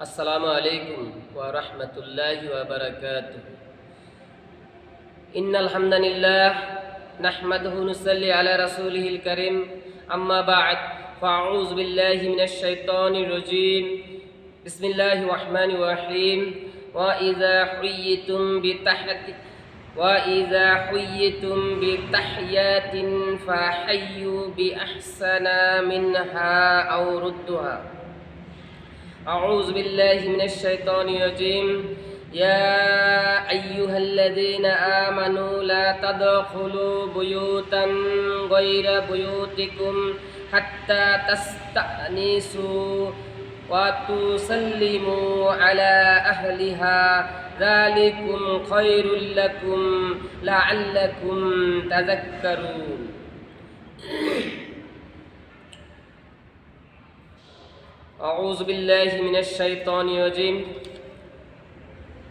السلام عليكم ورحمة الله وبركاته. إن الحمد لله نحمده نصلي على رسوله الكريم. أما بعد فأعوذ بالله من الشيطان الرجيم. بسم الله الرحمن الرحيم. وإذا حييتم بتحت وإذا حييتم بتحيات فحيوا بأحسن منها أو ردها أعوذ بالله من الشيطان الرجيم يا أيها الذين آمنوا لا تدخلوا بيوتا غير بيوتكم حتى تستأنسوا وتسلموا على أهلها ذلكم خير لكم لعلكم تذكرون أعوذ بالله من الشيطان الرجيم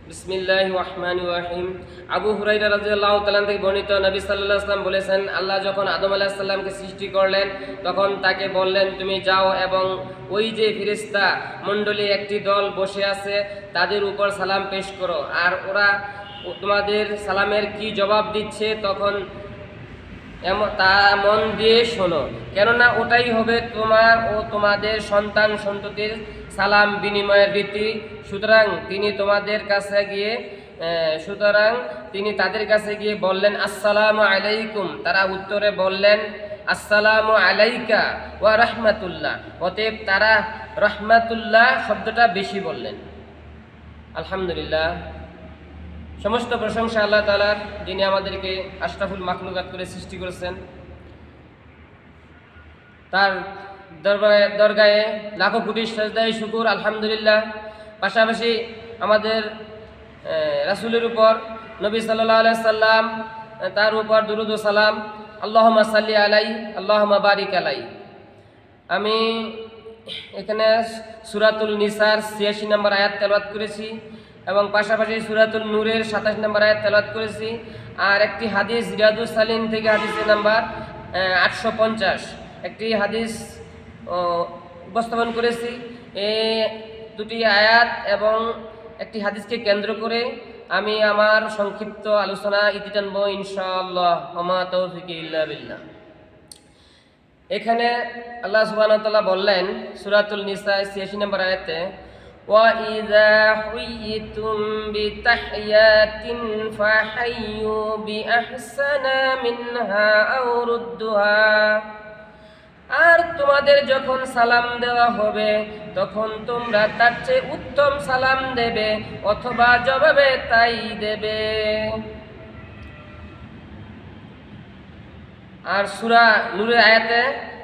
বিসমিল্লাহ রহমান রাহিম আবু হুরাইরা রাজিয়াল্লাহ তালান থেকে বর্ণিত নবী সাল্লাহ আসলাম বলেছেন আল্লাহ যখন আদম আলাহ সাল্লামকে সৃষ্টি করলেন তখন তাকে বললেন তুমি যাও এবং ওই যে ফিরিস্তা মণ্ডলী একটি দল বসে আছে তাদের উপর সালাম পেশ করো আর ওরা তোমাদের সালামের কি জবাব দিচ্ছে তখন এমন তা মন দিয়ে শোনো। কেননা ওটাই হবে তোমার ও তোমাদের সন্তান সন্ততির সালাম বিনিময়ের রীতি। সুতরাং তিনি তোমাদের কাছে গিয়ে সুতরাং তিনি তাদের কাছে গিয়ে বললেন, আসসালামু আলাইকুম। তারা উত্তরে বললেন, আসসালামু আলাইকা ওয়া রাহমাতুল্লাহ। অতএব তারা রহমাতুল্লাহ শব্দটা বেশি বললেন। আলহামদুলিল্লাহ। সমস্ত প্রশংসা আল্লাহ তালার যিনি আমাদেরকে আশরাফুল মাকলুকাত করে সৃষ্টি করেছেন। তার দরবারে, দরগায়ে লাখো কোটি সাজদায় শুকুর, আলহামদুলিল্লাহ। পাশাপাশি আমাদের রাসূলের উপর নবী সাল্লাহ সাল্লাম তার উপর দুরুদ সালাম আল্লাহমা সাল্লি আলাই আল্লাহমা বারিক আলাই। আমি এখানে সুরাতুল নিসার ছিয়াশি নম্বর আয়াত তেলাওয়াত করেছি। এবং পাশাপাশি সুরাতুল নূরের সাতাশ নম্বর আয়াত তেলাওয়াত করেছি। আর একটি হাদিস রিয়াদুস সালিম থেকে হাদিসের নাম্বার আটশো পঞ্চাশ। একটি হাদিস উপস্থাপন করেছি। এ দুটি আয়াত এবং একটি হাদিসকে কেন্দ্র করে আমি আমার সংক্ষিপ্ত আলোচনা ইতি টানব ইনশাআল্লাহ। হমা বিল্লাহ। এখানে আল্লাহ সুবহানাহু বললেন, সুরাতুল নিসা 86 নম্বর আয়াতে وَإِذَا حُيِّتُم بِتَحِيَّةٍ فَحَيُّوا بِأَحْسَنَ مِنْهَا أَوْ رُدُّوهَا আর তোমাদের যখন সালাম দেওয়া হবে তখন তোমরা তার চেয়ে উত্তম সালাম দেবে অথবা জবাবে তাই দেবে আর সুরা নূরের আয়াতে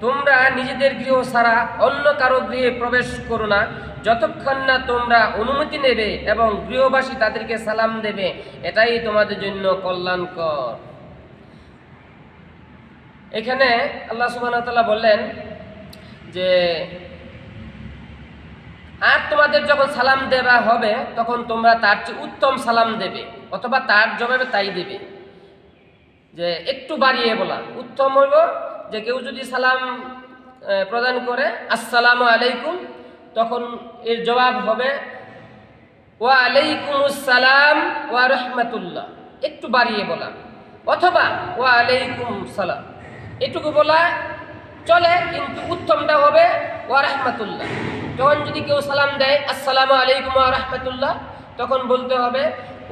তোমরা নিজেদের গৃহ ছাড়া অন্য কারও গৃহে প্রবেশ করো না। যতক্ষণ না তোমরা অনুমতি নেবে এবং গৃহবাসী তাদেরকে সালাম দেবে, এটাই তোমাদের জন্য কল্যাণকর। এখানে আল্লাহ সুবাহ বললেন যে, আর তোমাদের যখন সালাম দেওয়া হবে, তখন তোমরা তার চেয়ে উত্তম সালাম দেবে, অথবা তার জবাবে তাই দেবে। যে, একটু বাড়িয়ে বলা, উত্তম হইব যে কেউ যদি সালাম প্রদান করে, আসসালামু আলাইকুম, তখন এর জবাব হবে ওয়া আলাইকুম সালাম ওয়া রহমাতুল্লাহ। একটু বাড়িয়ে বলা। অথবা ওয়া আলাইকুম সালাম। এটুকু বলা চলে, কিন্তু উত্তমটা হবে, ওয়া রহমাতুল্লাহ। যখন যদি কেউ সালাম দেয়, আসসালামু আলাইকুম ওয়া রহমাতুল্লাহ, তখন বলতে হবে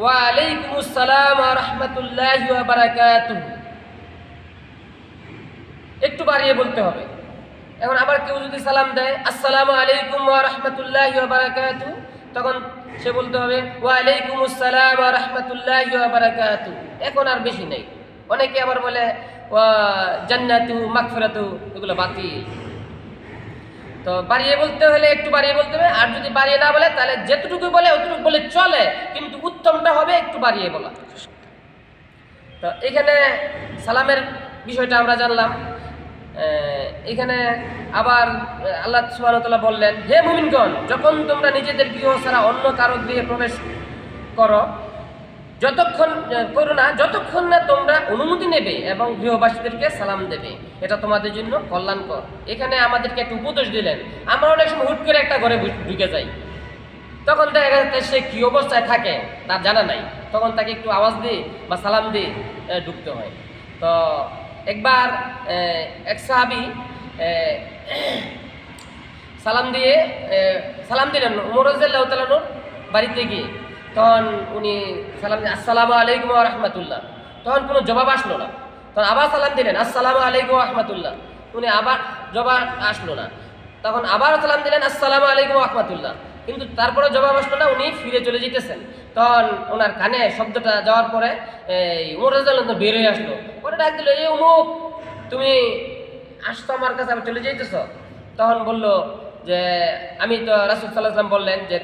ওয়া আলাইকুম আসসালাম ওয়া রাহমাতুল্লাহি ওয়া বারাকাতুহু। একটু বাড়িয়ে বলতে হবে। এখন আবার কেউ যদি সালাম দেয়, আসসালামু আলাইকুম রাহমাতুল্লাহি তখন সে বলতে হবে, ওয়া আলাইকুম আসসালাম রাহমাতুল্লাহি এখন আর বেশি নেই। অনেকে আবার বলে জান্নাতু মাগফিরাতু এগুলো বাতিল। তো বাড়িয়ে বলতে হলে একটু বাড়িয়ে বলতে হবে, আর যদি বাড়িয়ে না বলে, তাহলে যেতটুকু বলে অতটুকু বলে চলে, কিন্তু উত্তমটা হবে একটু বাড়িয়ে বলা। তো এখানে সালামের বিষয়টা আমরা জানলাম। এখানে আবার আল্লাহ সুবাহতাল্লাহ বললেন, হে মুমিনগণ, যখন তোমরা নিজেদের গৃহ ছাড়া অন্য কারও গৃহে প্রবেশ করো, যতক্ষণ করো না, যতক্ষণ না তোমরা অনুমতি নেবে এবং গৃহবাসীদেরকে সালাম দেবে, এটা তোমাদের জন্য কল্যাণকর। এখানে আমাদেরকে একটা উপদেশ দিলেন। আমরা অনেক সময় হুট করে একটা ঘরে ঢুকে যাই। তখন দেখা যাচ্ছে সে কি অবস্থায় থাকে, তার জানা নাই। তখন তাকে একটু আওয়াজ দিই বা সালাম দিয়ে ঢুকতে হয়। তো একবার এক সাহাবি সালাম দিয়ে সালাম দিলেন উমরাজ্লাহ তালানোর বাড়িতে গিয়ে। তখন উনি সালাম আসসালামু আলাইকুম রহমতুল্লাহ। তখন কোনো জবাব আসলো না। তখন আবার সালাম দিলেন, আসসালামু আলাইকুম রহমতুল্লাহ। উনি আবার জবাব আসলো না। তখন আবার সালাম দিলেন, আসসালামু আলাইকুম রহমতুল্লাহ। কিন্তু তারপরে জবাব আসলো না, উনি ফিরে চলে যেতেছেন। তখন ওনার কানে শব্দটা যাওয়ার পরে এই উমর বের হয়ে আসলো। পরে ডাক দিল, এই উমুক, তুমি আসতো আমার কাছে, আবার চলে যাইতেছ? তখন বলল যে, আমি তো রাসুল সাল্লাহাম বললেন যে,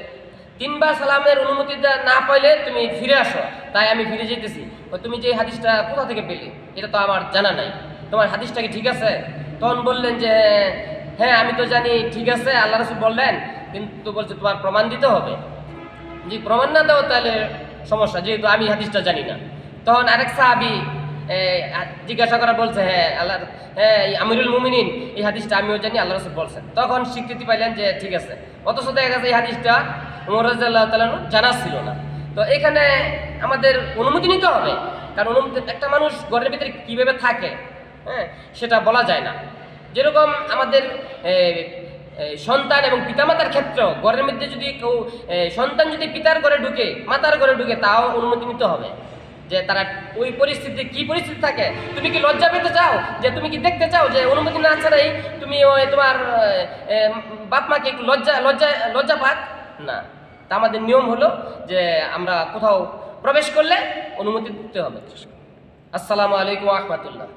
তিনবার সালামের অনুমতি না পাইলে তুমি ফিরে আসো, তাই আমি ফিরে যেতেছি তুমি যে হাদিসটা কোথা থেকে পেলে, এটা তো আমার জানা নাই। তোমার হাদিসটা কি ঠিক আছে? তখন বললেন যে হ্যাঁ আমি তো জানি, ঠিক আছে, আল্লাহ রসুল বললেন কিন্তু বলছে, তোমার প্রমাণ দিতে হবে। যদি প্রমাণ না দাও, তাহলে সমস্যা, যেহেতু আমি হাদিসটা জানি না। তখন আরেক সাহাবি জিজ্ঞাসা করা বলছে হ্যাঁ আল্লাহ হ্যাঁ আমিরুল মুমিনিন, এই হাদিসটা আমিও জানি আল্লাহ রসুল বলছেন। তখন স্বীকৃতি পাইলেন যে, ঠিক আছে। অথচ দেখা গেছে, এই হাদিসটা উমর রাজিয়াল্লাহ তালানুর জানা ছিল না। তো এখানে আমাদের অনুমতি নিতে হবে, কারণ অনুমতি, একটা মানুষ ঘরের ভিতরে কীভাবে থাকে হ্যাঁ সেটা বলা যায় না। যেরকম আমাদের সন্তান এবং পিতামাতার ক্ষেত্রেও ঘরের মধ্যে যদি কেউ সন্তান যদি পিতার ঘরে ঢুকে, মাতার ঘরে ঢুকে, তাও অনুমতি নিতে হবে। যে তারা ওই পরিস্থিতি কি পরিস্থিতি থাকে? তুমি কি লজ্জা পেতে চাও? যে তুমি কি দেখতে চাও যে অনুমতি না ছাড়াই তুমি ওই তোমার বাপ মাকে একটু লজ্জা লজ্জা লজ্জা পাক? না। তা আমাদের নিয়ম হলো যে আমরা কোথাও প্রবেশ করলে অনুমতি দিতে হবে। আসসালামু আলাইকুম রহমতুল্লাহ।